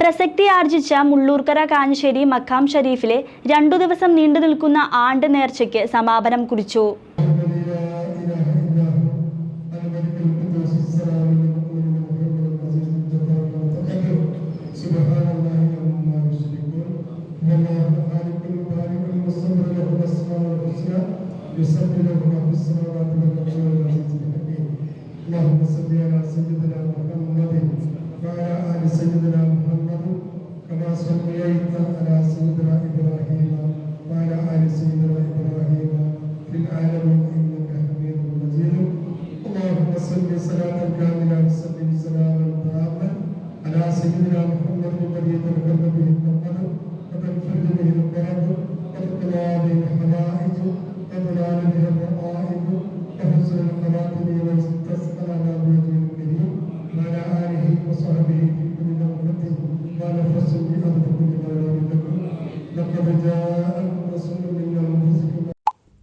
പ്രസക്തി ആർജിച്ച മുള്ളൂർക്കര കാഞ്ഞശ്ശേരി മക്കാം ഷരീഫിലെ രണ്ടു ദിവസം നീണ്ടു നിൽക്കുന്ന ആണ്ട് നേർച്ചയ്ക്ക് സമാപനം കുറിച്ചു اللهم صل على سيدنا محمد وعلى ال سيدنا محمد كما صليت على سيدنا إبراهيم وعلى ال سيدنا إبراهيم في العالمين انك حميد مجيد اللهم صل صلاه كامله وسلم سلاما تاما على سيدنا محمد الذي تركب به النقد وتنفرد به الكرب وتقضى به الحوائج وتنال به الرقائب وحسن الخواتم واستسقى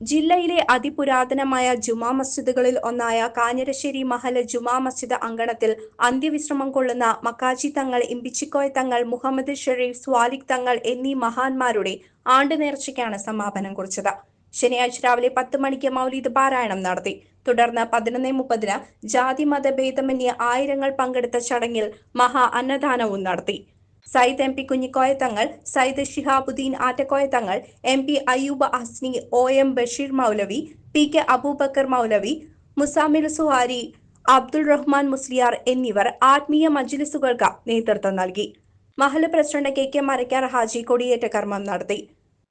ജില്ലയിലെ അതിപുരാതനമായ ജുമാ മസ്ജിദുകളിൽ ഒന്നായ കാഞ്ഞരശ്ശേരി മഹല ജുമാ മസ്ജിദ് അങ്കണത്തിൽ അന്ത്യവിശ്രമം കൊള്ളുന്ന മക്കാജി തങ്ങൾ ഇമ്പിച്ചിക്കോയ തങ്ങൾ മുഹമ്മദ് ഷെരീഫ് സ്വാലിഖ് തങ്ങൾ എന്നീ മഹാന്മാരുടെ ആണ്ട് നേർച്ചയ്ക്കാണ് സമാപനം കുറിച്ചത്. ശനിയാഴ്ച രാവിലെ പത്ത് മണിക്ക് മൗലീദ് പാരായണം നടത്തി. തുടർന്ന് പതിനൊന്ന് മുപ്പതിന് ജാതി മത ഭേദമന്യേ ആയിരങ്ങൾ പങ്കെടുത്ത ചടങ്ങിൽ മഹാ അന്നദാനവും നടത്തി. സയ്യിദ് എം പി കുഞ്ഞിക്കോയ തങ്ങൾ Sayyid Shihabuddin Attakoya Thangal M P Ayyub Asni O M Basheer Moulavi P K Abubakar Moulavi Muzammil Suhari Abdul Rahman Musliyar എന്നിവർ ആത്മീയ മജ്ലിസുകൾക്ക് നേതൃത്വം നൽകി. Mahal president K K Marakkar Haji കൊടിയേറ്റ കർമ്മം നടത്തി.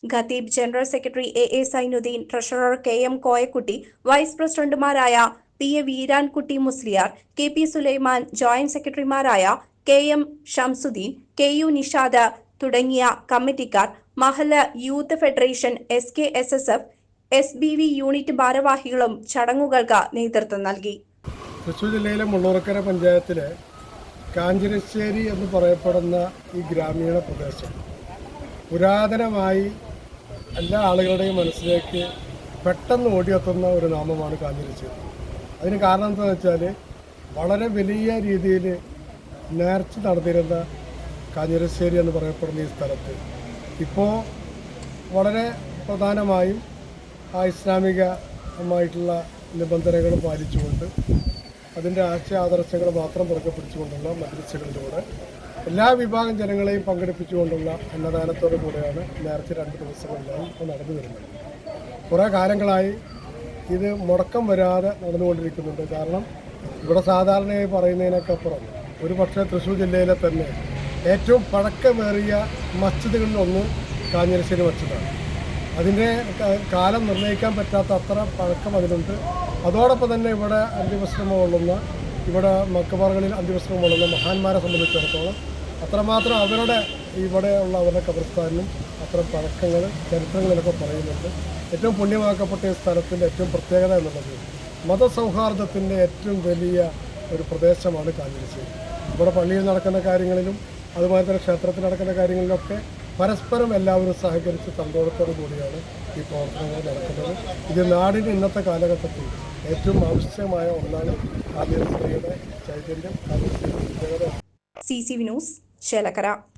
ഖത്തീബ് general secretary A A Zainuddin treasurer K M Koyakutty vice പ്രസിഡന്റുമാരായ P A Veerankutty Musliyar K P Sulaiman joint സെക്രട്ടറിമാരായ K M Shamsuddin K U Nishad തുടങ്ങിയ കമ്മിറ്റിക്കാർ മഹല youth federation S K S S F S B V unit ഭാരവാഹികളും ചടങ്ങുകൾക്ക് നേതൃത്വം നൽകി. തൃശ്ശൂർ ജില്ലയിലെ മുള്ളൂർക്കര പഞ്ചായത്തിലെ കാഞ്ചിരശ്ശേരി എന്ന് പറയപ്പെടുന്ന ഈ ഗ്രാമീണ പ്രദേശം പുരാതനമായി എല്ലാ ആളുകളുടെയും മനസ്സിലേക്ക് പെട്ടെന്ന് ഓടിയെത്തുന്ന ഒരു നാമമാണ് കാഞ്ഞിരശ്ശേരി അതിന് കാരണം എന്താണെന്ന് വെച്ചാൽ വളരെ വലിയ രീതിയിൽ നേർച്ച നടന്നിരുന്ന കാഞ്ഞിരശ്ശേരി എന്ന് പറയപ്പെടുന്ന ഈ സ്ഥലത്ത്. ഇപ്പോൾ വളരെ പ്രധാനമായും ആ ഇസ്ലാമികമായിട്ടുള്ള നിബന്ധനകൾ പാലിച്ചുകൊണ്ട് അതിന്റെ ആശയ ആദർശങ്ങൾ മാത്രം പുറകെ പിടിച്ചുകൊണ്ടുള്ള മദ്രസകളിലൂടെ എല്ലാ വിഭാഗം ജനങ്ങളെയും പങ്കെടുപ്പിച്ചുകൊണ്ടുള്ള അന്നദാനത്തോടു കൂടെയാണ് നേരത്തെ രണ്ട് ദിവസങ്ങളിലായി ഇപ്പോൾ നടന്നു വരുന്നത്. കുറേ കാലങ്ങളായി ഇത് മുടക്കം വരാതെ നടന്നുകൊണ്ടിരിക്കുന്നുണ്ട്. കാരണം ഇവിടെ സാധാരണയായി പറയുന്നതിനൊക്കെ അപ്പുറം ഒരു പക്ഷേ തൃശ്ശൂർ ജില്ലയിലെ തന്നെ ഏറ്റവും പഴക്കമേറിയ മസ്ജിദുകളിലൊന്ന് കാഞ്ഞിരശ്ശേരി മസ്ജിദാണ്. അതിന്റെ കാലം നിർണയിക്കാൻ പറ്റാത്ത അത്ര പഴക്കം അതിനുണ്ട് അതോടൊപ്പം തന്നെ ഇവിടെ അന്ത്യവിശ്രമം കൊള്ളുന്ന ഇവിടെ മക്കബറുകളിൽ അന്ത്യവിശ്രമം കൊള്ളുന്ന മഹാന്മാരെ സംബന്ധിച്ചിടത്തോളം അത്രമാത്രം അവരുടെ ഇവിടെയുള്ള അവരുടെ കബർസ്ഥാനും അത്ര പഴക്കങ്ങൾ ചരിത്രങ്ങളിലൊക്കെ പറയുന്നുണ്ട്. ഏറ്റവും പുണ്യമാക്കപ്പെട്ട ഈ സ്ഥലത്തിന്റെ ഏറ്റവും പ്രത്യേകത എന്നുള്ളത് മതസൗഹാർദ്ദത്തിന്റെ ഏറ്റവും വലിയ ഒരു പ്രദേശമാണ് കാഞ്ഞിരശ്ശേരി. ഇവിടെ പള്ളിയിൽ നടക്കുന്ന കാര്യങ്ങളിലും അതുപോലെ തന്നെ ക്ഷേത്രത്തിൽ നടക്കുന്ന കാര്യങ്ങളിലൊക്കെ പരസ്പരം എല്ലാവരും സഹകരിച്ച് സന്തോഷത്തോടു കൂടിയാണ് ഈ പ്രവർത്തനങ്ങൾ നടക്കുന്നത്. ഇത് നാടിന് ഇന്നത്തെ കാലഘട്ടത്തിൽ ഏറ്റവും ആവശ്യമായ ഒന്നാണ് കാഞ്ഞിരശ്ശേരിയുടെ ചൈതന്യം കാഞ്ഞിരശ്ശേരിയുടെ പ്രത്യേകത സി സി വിനോസ് ചേലക്കര.